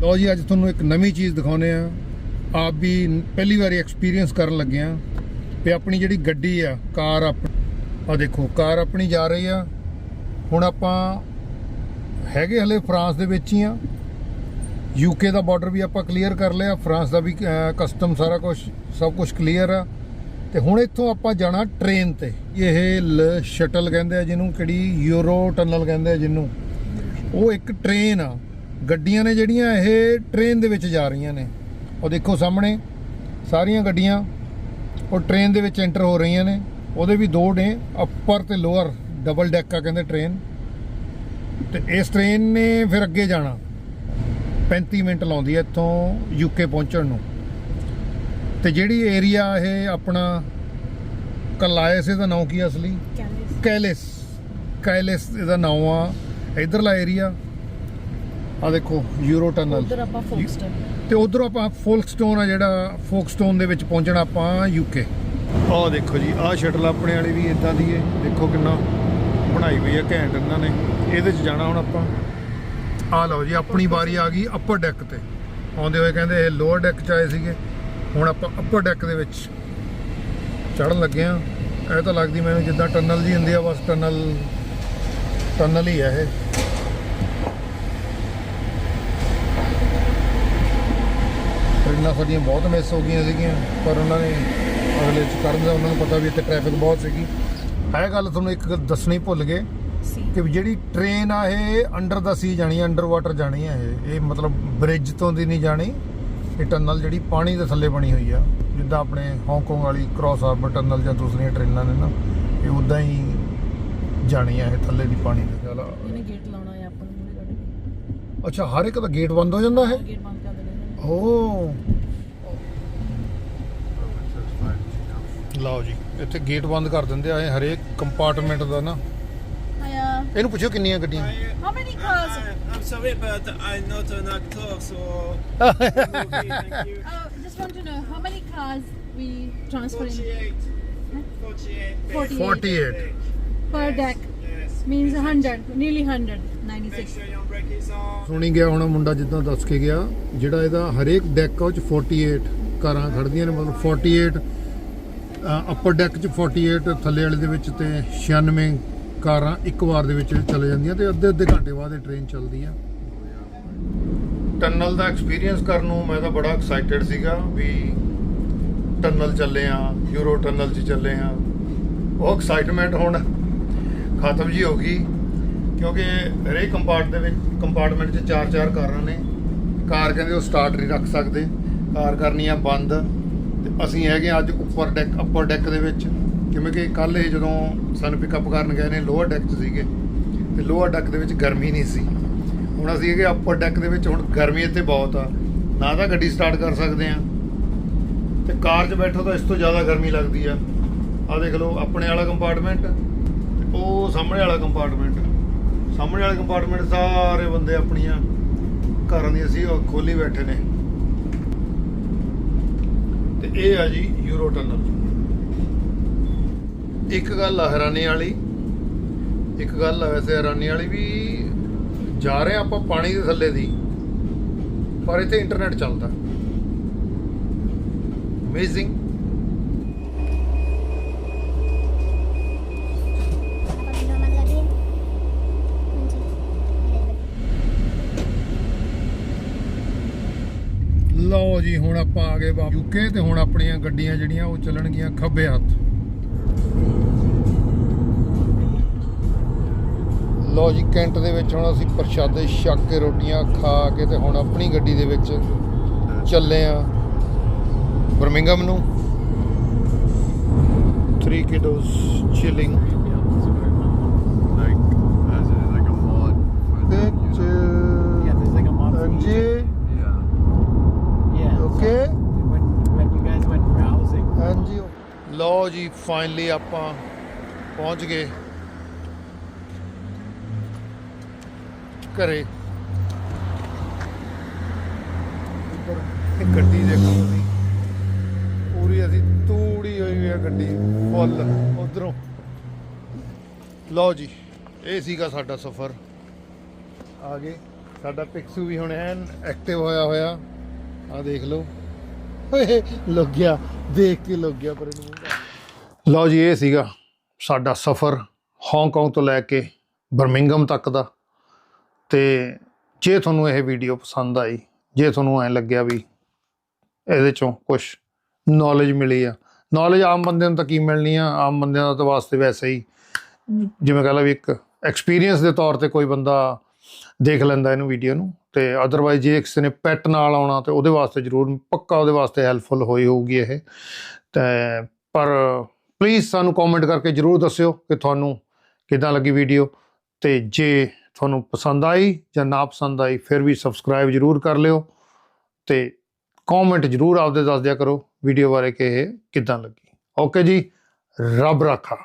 A: ਲਓ ਜੀ, ਅੱਜ ਤੁਹਾਨੂੰ ਇੱਕ ਨਵੀਂ ਚੀਜ਼ ਦਿਖਾਉਨੇ ਆ ਆਪ ਵੀ ਪਹਿਲੀ ਵਾਰੀ ਐਕਸਪੀਰੀਅੰਸ ਕਰਨ ਲੱਗੇ ਆ ਤੇ ਆਪਣੀ ਜਿਹੜੀ ਗੱਡੀ ਆ, ਕਾਰ ਆਪ ਆ ਦੇਖੋ, ਕਾਰ ਆਪਣੀ ਜਾ ਰਹੀ ਆ। ਹੁਣ ਆਪਾਂ ਹੈਗੇ ਹਲੇ ਫਰਾਂਸ ਦੇ ਵਿੱਚ ਹੀ ਆ। ਯੂਕੇ ਦਾ ਬਾਰਡਰ ਵੀ ਆਪਾਂ ਕਲੀਅਰ ਕਰ ਲਿਆ। ਫਰਾਂਸ ਦਾ ਵੀ ਕਸਟਮ ਸਾਰਾ ਕੁਝ ਸਭ ਕੁਝ ਕਲੀਅਰ ਆ। ਤੇ ਹੁਣ ਇੱਥੋਂ ਆਪਾਂ ਜਾਣਾ ਟ੍ਰੇਨ ਤੇ। ਇਹ ਸ਼ਟਲ ਕਹਿੰਦੇ ਆ ਜਿਹਨੂੰ, ਕਿਹੜੀ? ਯੂਰੋ ਟਨਲ ਕਹਿੰਦੇ ਆ ਜਿਹਨੂੰ। ਉਹ ਇੱਕ ਟ੍ਰੇਨ ਆ। ਗੱਡੀਆਂ ਨੇ ਜਿਹੜੀਆਂ, ਇਹ ਟ੍ਰੇਨ ਦੇ ਵਿੱਚ ਜਾ ਰਹੀਆਂ ਨੇ। ਉਹ ਦੇਖੋ ਸਾਹਮਣੇ, ਸਾਰੀਆਂ ਗੱਡੀਆਂ ਉਹ ਟ੍ਰੇਨ ਦੇ ਵਿੱਚ ਐਂਟਰ ਹੋ ਰਹੀਆਂ ਨੇ। ਉਹਦੇ ਵੀ ਦੋ ਨੇ ਅੱਪਰ ਤੇ ਲੋਅਰ ਡਬਲ ਡੈਕ ਆ ਕਹਿੰਦੇ ਟ੍ਰੇਨ ਤੇ ਇਸ ਟ੍ਰੇਨ ਨੇ ਫਿਰ ਅੱਗੇ ਜਾਣਾ। 35 ਮਿੰਟ ਲਾਉਂਦੀ ਹੈ ਇੱਥੋਂ ਯੂਕੇ ਪਹੁੰਚਣ ਨੂੰ। ਤੇ ਜਿਹੜੀ ਏਰੀਆ ਇਹ ਆਪਣਾ ਕਲਾਇਸ ਇਹਦਾ ਨਾਮ ਕੀ ਅਸਲੀ? ਕੈਲਿਸ। ਕੈਲਿਸ। ਇਹਦਾ ਨਾਮ ਆ। ਇਧਰਲਾ ਏਰੀਆ ਆ ਦੇਖੋ ਯੂਰੋ ਟਨਲ
B: ਉਧਰ ਆਪਾਂ ਫੋਕਸਟਨ
A: ਤੇ ਉਧਰੋਂ ਆਪਾਂ ਫੋਲਕਸਟੋਨ ਆ ਜਿਹੜਾ ਫੋਕਸਟੋਨ ਦੇ ਵਿੱਚ ਪਹੁੰਚਣਾ ਆਪਾਂ ਯੂਕੇ ਆਹ ਦੇਖੋ ਜੀ, ਆਹ ਸ਼ਟਲ ਆਪਣੇ ਵਾਲੀ ਵੀ ਇਦਾਂ ਦੀ ਹੈ ਦੇਖੋ ਕਿੰਨਾ ਬਣਾਈ ਹੋਈ ਹੈ ਘੈਂਟ ਇਹਨਾਂ ਨੇ। ਇਹਦੇ 'ਚ ਜਾਣਾ ਹੁਣ ਆਪਾਂ। ਆਹ ਲਓ ਜੀ, ਆਪਣੀ ਵਾਰੀ ਆ ਗਈ ਅੱਪਰ ਡੈਕ ਤੇ। ਆਉਂਦੇ ਹੋਏ ਕਹਿੰਦੇ ਇਹ ਲੋਅਰ ਡੈਕ 'ਚ ਆਏ ਸੀਗੇ। ਹੁਣ ਆਪਾਂ ਅੱਪਰ ਡੈਕ ਦੇ ਵਿੱਚ ਚੜਨ ਲੱਗੇ ਆ ਇਹ ਤਾਂ ਲੱਗਦੀ ਮੈਨੂੰ ਜਿੱਦਾਂ ਟਨਲ ਜੀ ਹੁੰਦੀ ਆ, ਬਸ ਟਨਲ ਟਨਲ ਹੀ ਹੈ ਇਹ। ਟ੍ਰੇਨਾਂ ਸਾਡੀਆਂ ਬਹੁਤ ਮਿਸ ਹੋ ਗਈਆਂ ਸੀਗੀਆਂ, ਪਰ ਉਹਨਾਂ ਨੇ ਅਗਲੇ ਚ ਕਰਨ ਦਾ ਉਹਨਾਂ ਨੂੰ ਪਤਾ ਵੀ ਇੱਥੇ ਟ੍ਰੈਫਿਕ ਬਹੁਤ ਸੀਗੀ। ਇਹ ਗੱਲ ਤੁਹਾਨੂੰ ਇੱਕ ਦੱਸਣੀ ਭੁੱਲ ਗਏ ਕਿ ਜਿਹੜੀ ਟ੍ਰੇਨ ਆ ਇਹ ਅੰਡਰ ਦਾ ਸੀ ਜਾਣੀ ਹੈ ਅੰਡਰ ਵਾਟਰ ਜਾਣੀ ਹੈ ਇਹ। ਇਹ ਮਤਲਬ ਬ੍ਰਿਜ ਤੋਂ ਦੀ ਨਹੀਂ ਜਾਣੀ ਇਹ ਟਨਲ ਜਿਹੜੀ ਪਾਣੀ ਦੇ ਥੱਲੇ ਬਣੀ ਹੋਈ ਆ। ਜਿੱਦਾਂ ਆਪਣੇ ਹਾਂਗਕਾਂਗ ਵਾਲੀ ਕ੍ਰਾਸ ਹਾਰਬਰ ਟਨਲ ਜਾਂ ਦੂਸਰੀਆਂ ਟ੍ਰੇਨਾਂ ਨੇ ਨਾ ਇਹ ਉਦਾਂ ਹੀ ਜਾਣੀ ਹੈ ਇਹ ਥੱਲੇ ਦੀ ਪਾਣੀ ਦੇ। ਚੱਲ
B: ਇਹਨੇ ਗੇਟ ਲਾਉਣਾ ਹੈ ਆਪਾਂ ਨੂੰ ਮੂਰੇ ਕੱਢ
A: ਅੱਛਾ ਹਰ ਇੱਕ ਦਾ ਗੇਟ ਬੰਦ ਹੋ ਜਾਂਦਾ ਹੈ
B: ਗੇਟ ਬੰਦ ਕਰ ਦੇਣਾ
A: ਓ। ਲਓ ਜੀ ਇੱਥੇ ਗੇਟ ਬੰਦ ਕਰ ਦਿੰਦੇ ਆ ਇਹ ਹਰੇਕ ਕੰਪਾਰਟਮੈਂਟ ਦਾ ਨਾ
B: ਹਾਇਆ
A: ਇਹਨੂੰ ਪੁੱਛਿਓ ਕਿੰਨੀਆਂ ਗੱਡੀਆਂ
B: how many cars
F: I'm sorry, but I'm not an actor, so. okay, thank you.
B: just want to know how many cars we transfer in
F: 48. 48.
B: 48
A: 48
B: per deck
F: Yes.
B: means 100 nearly 100
F: Make
B: 96
F: sure your brake is on.
A: ਸੁਣੀ ਗਿਆ ਹੁਣ ਮੁੰਡਾ ਜਿੱਦਾਂ ਦੱਸ ਕੇ ਗਿਆ ਜਿਹੜਾ ਇਹਦਾ ਹਰੇਕ ਡੈਕ ਆ ਉਹ ਚ 48 ਕਾਰਾਂ ਖੜਦੀਆਂ ਨੇ ਮਤਲਬ 48 ਅਪਰ ਡੈਕ ਚ 48 ਥੱਲੇ ਵਾਲੇ ਦੇ ਵਿੱਚ ਤੇ 96 ਕਾਰਾਂ ਇੱਕ ਵਾਰ ਦੇ ਵਿੱਚ ਚਲੇ ਜਾਂਦੀਆਂ ਤੇ ਅੱਧੇ ਅੱਧੇ ਘੰਟੇ ਬਾਅਦ ਇਹ ਟ੍ਰੇਨ ਚੱਲਦੀ ਆ। ਟਨਲ ਦਾ ਐਕਸਪੀਰੀਅੰਸ ਕਰਨ ਨੂੰ ਮੈਂ ਤਾਂ ਬੜਾ ਐਕਸਾਈਟਿਡ ਸੀਗਾ ਵੀ ਟਨਲ ਚੱਲੇ ਆ ਯੂਰੋ ਟਨਲ 'ਚ ਚੱਲੇ ਆ। ਉਹ ਐਕਸਾਈਟਮੈਂਟ ਹੁਣ ਖਤਮ ਜੀ ਹੋ ਗਈ, ਕਿਉਂਕਿ ਹਰੇਕ ਕੰਪਾਰਟ ਦੇ ਵਿੱਚ ਕੰਪਾਰਟਮੈਂਟ 'ਚ ਚਾਰ ਚਾਰ ਕਾਰਾਂ ਨੇ। ਕਾਰ ਕਹਿੰਦੇ ਉਹ ਸਟਾਰਟ ਨਹੀਂ ਰੱਖ ਸਕਦੇ, ਕਾਰ ਕਰਨੀ ਆ ਬੰਦ। ਤੇ ਅਸੀਂ ਹੈਗੇ ਆ ਅੱਜ ਉੱਪਰ ਡੈਕ ਅੱਪਰ ਡੈਕ ਦੇ ਵਿੱਚ। ਕਿਵੇਂ ਕਿ ਕੱਲ ਇਹ ਜਦੋਂ ਸਾਨੂੰ ਪਿਕਅਪ ਕਰਨ ਗਏ ਨੇ ਲੋਅਰ ਡੈਕ 'ਚ ਸੀਗੇ। ਤੇ ਲੋਅਰ ਡੈਕ ਦੇ ਵਿੱਚ ਗਰਮੀ ਨਹੀਂ ਸੀ। ਹੁਣ ਅਸੀਂ ਹੈਗੇ ਅੱਪਰ ਡੈਕ ਦੇ ਵਿੱਚ, ਹੁਣ ਗਰਮੀ ਇੱਥੇ ਬਹੁਤ ਆ। ਨਾ ਤਾਂ ਗੱਡੀ ਸਟਾਰਟ ਕਰ ਸਕਦੇ ਆ ਤੇ ਕਾਰ 'ਚ ਬੈਠੋ ਤਾਂ ਇਸ ਤੋਂ ਜ਼ਿਆਦਾ ਗਰਮੀ ਲੱਗਦੀ ਆ। ਆ ਦੇਖ ਲਓ, ਆਪਣੇ ਵਾਲਾ ਕੰਪਾਰਟਮੈਂਟ ਤੇ ਉਹ ਸਾਹਮਣੇ ਵਾਲਾ ਕੰਪਾਰਟਮੈਂਟ ਸਾਹਮਣੇ ਵਾਲੇ ਕੰਪਾਰਟਮੈਂਟ ਸਾਰੇ ਬੰਦੇ ਆਪਣੀਆਂ ਘਰਾਂ ਦੀਆਂ ਸੀ, ਉਹ ਖੋਲੀ ਬੈਠੇ ਨੇ। ਇਹ ਆ ਜੀ ਯੂਰੋ ਟਨਲ ਇੱਕ ਗੱਲ ਆ ਹੈਰਾਨੀ ਵਾਲੀ, ਇੱਕ ਗੱਲ ਆ ਵੈਸੇ ਹੈਰਾਨੀ ਵਾਲੀ ਵੀ ਜਾ ਰਹੇ ਆ ਆਪਾਂ ਪਾਣੀ ਦੇ ਥੱਲੇ ਦੀ, ਪਰ ਇੱਥੇ ਇੰਟਰਨੈਟ ਚੱਲਦਾ। ਅਮੇਜ਼ਿੰਗ ਲਓ ਜੀ ਹੁਣ ਆਪਾਂ ਆ ਗਏ ਯੂਕੇ ਤੇ ਹੁਣ ਆਪਣੀਆਂ ਗੱਡੀਆਂ ਜਿਹੜੀਆਂ ਉਹ ਚੱਲਣਗੀਆਂ ਖੱਬੇ ਹੱਥ। ਲਓ ਜੀ ਕੈਂਟ ਦੇ ਵਿੱਚ ਹੁਣ ਅਸੀਂ ਪ੍ਰਸ਼ਾਦੇ ਛਕ ਕੇ ਰੋਟੀਆਂ ਖਾ ਕੇ ਤੇ ਹੁਣ ਆਪਣੀ ਗੱਡੀ ਦੇ ਵਿੱਚ ਚੱਲੇ ਆ ਬਰਮਿੰਗਮ ਨੂੰ। 3 kiddos chilling
C: Like, as in like a mod for the
A: ਵਿੱਚ ਲਓ ਜੀ ਫਾਈਨਲੀ ਆਪਾਂ ਪਹੁੰਚ ਗਏ। ਘਰੇ। ਇਹ ਗੱਡੀ ਦੇਖੋ ਤੁਸੀਂ। ਪੂਰੀ ਅਸੀਂ ਤੂੜੀ ਹੋਈ ਹੈ ਗੱਡੀ, ਫੁੱਲ, ਉਧਰੋਂ। ਲਓ ਜੀ, ਇਹ ਸੀਗਾ ਸਾਡਾ ਸਫ਼ਰ। ਆ ਗਏ। ਸਾਡਾ ਪਿਕਸੂ ਵੀ ਹੁਣ ਐਨ ਐਕਟਿਵ ਹੋਇਆ ਹੋਇਆ। ਆ ਦੇਖ ਲਓ। ਓਏ ਲੁੱਕ ਗਿਆ ਦੇਖ ਕੇ ਲੁੱਕ ਗਿਆ ਪਰ ਇਹਨੂੰ ਲਓ ਜੀ, ਇਹ ਸੀਗਾ ਸਾਡਾ ਸਫ਼ਰ ਹਾਂਗਕਾਂਗ ਤੋਂ ਲੈ ਕੇ ਬਰਮਿੰਗਮ ਤੱਕ ਦਾ। ਤੇ ਜੇ ਤੁਹਾਨੂੰ ਇਹ ਵੀਡੀਓ ਪਸੰਦ ਆਈ, ਜੇ ਤੁਹਾਨੂੰ ਐ ਲੱਗਿਆ ਵੀ ਇਹਦੇ ਚੋਂ ਕੁਝ ਨੌਲੇਜ ਮਿਲੀ ਆ ਨੌਲੇਜ ਆਮ ਬੰਦੇ ਨੂੰ ਤਾਂ ਕੀ ਮਿਲਣੀ ਆ? ਆਮ ਬੰਦਿਆਂ ਦਾ ਤਾਂ ਵਾਸਤੇ ਵੈਸੇ ਹੀ ਜਿਵੇਂ ਕਹ ਲਾ ਵੀ ਇੱਕ ਐਕਸਪੀਰੀਅੰਸ ਦੇ ਤੌਰ ਤੇ ਕੋਈ ਬੰਦਾ ਦੇਖ ਲੈਂਦਾ ਇਹਨੂੰ ਵੀਡੀਓ ਨੂੰ। ਤੇ ਅਦਰਵਾਈਜ਼ ਜੇ ਕਿਸੇ ਨੇ ਪੈਟ ਨਾਲ ਆਉਣਾ ਤੇ ਉਹਦੇ ਵਾਸਤੇ ਜ਼ਰੂਰ ਪੱਕਾ ਉਹਦੇ ਵਾਸਤੇ ਹੈਲਪਫੁਲ ਹੋਈ ਹੋਊਗੀ ਇਹ। ਤੇ ਪਰ ਪਲੀਜ਼ ਸਾਨੂੰ ਕਮੈਂਟ ਕਰਕੇ ਜ਼ਰੂਰ ਦੱਸਿਓ ਕਿ ਤੁਹਾਨੂੰ ਕਿਦਾਂ ਲੱਗੀ ਵੀਡੀਓ ਤੇ ਜੇ ਤੁਹਾਨੂੰ ਪਸੰਦ ਆਈ ਜਾਂ ਨਾ ਪਸੰਦ ਆਈ ਫਿਰ ਵੀ ਸਬਸਕ੍ਰਾਈਬ ਜ਼ਰੂਰ ਕਰ ਲਿਓ ਤੇ ਕਮੈਂਟ ਜ਼ਰੂਰ ਆਪਦੇ ਦੱਸ ਦਿਆ ਕਰੋ ਵੀਡੀਓ ਬਾਰੇ ਕਿ ਇਹ ਕਿਦਾਂ ਲੱਗੀ। ਓਕੇ ਜੀ, ਰੱਬ ਰਾਖਾ।